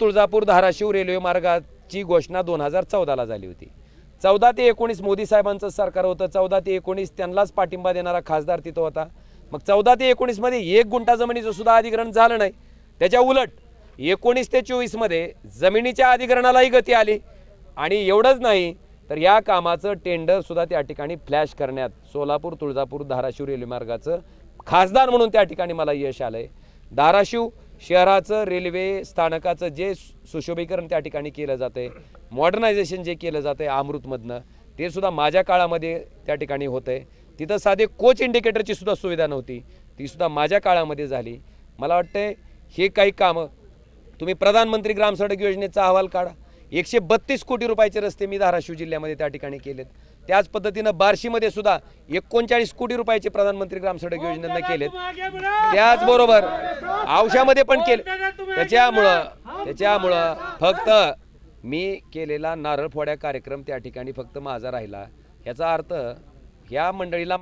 Tuljapur Dharashiv railway मार्गाची घोषणा दोन हजार चौदाला झाली होती. चौदा ते एकोणीस मोदी साहेबांचं सरकार होतं. चौदा ते एकोणीस त्यांनाच पाठिंबा देणारा खासदार तिथं होता. मग चौदा ते एकोणीसमध्ये एक गुंठा जमिनीचं सुद्धा अधिग्रहण झालं नाही. त्याच्या उलट एकोणीस ते चोवीसमध्ये जमिनीच्या अधिग्रहणालाही गती आली. आणि एवढंच नाही तर या कामाचं टेंडरसुद्धा त्या ठिकाणी फ्लॅश करण्यात सोलापूर तुळजापूर धाराशिव रेल्वे मार्गाचं खासदार म्हणून त्या ठिकाणी मला यश आलं आहे धाराशिव शहराचं रेल्वे स्थानकाचं जे सुशोभीकरण त्या ठिकाणी केलं जातं आहे मॉडर्नायझेशन जे केलं जातं आहे अमृतमधनं ते सुद्धा माझ्या काळामध्ये त्या ठिकाणी होतं आहे तिथं साधे कोच इंडिकेटरची सुद्धा सुविधा नव्हती. तीसुद्धा माझ्या काळामध्ये झाली. मला वाटतं हे काही कामं तुम्ही प्रधानमंत्री ग्राम सडक योजनेचा अहवाल काढा. एकशे बत्तीस कोटी रुपयाचे रस्ते मी धाराशिव जिल्ह्यामध्ये त्या ठिकाणी केलेत. त्याच पद्धतीनं बार्शीमध्ये सुद्धा एकोणचाळीस कोटी रुपयाचे प्रधानमंत्री ग्राम सडक योजनेनं केलेत. त्याचबरोबर औषधामध्ये पण केले. त्याच्यामुळं त्याच्यामुळं फक्त मी केलेला नारळ फोड्या कार्यक्रम त्या ठिकाणी फक्त माझा राहिला. याचा अर्थ ह्या मंडळीला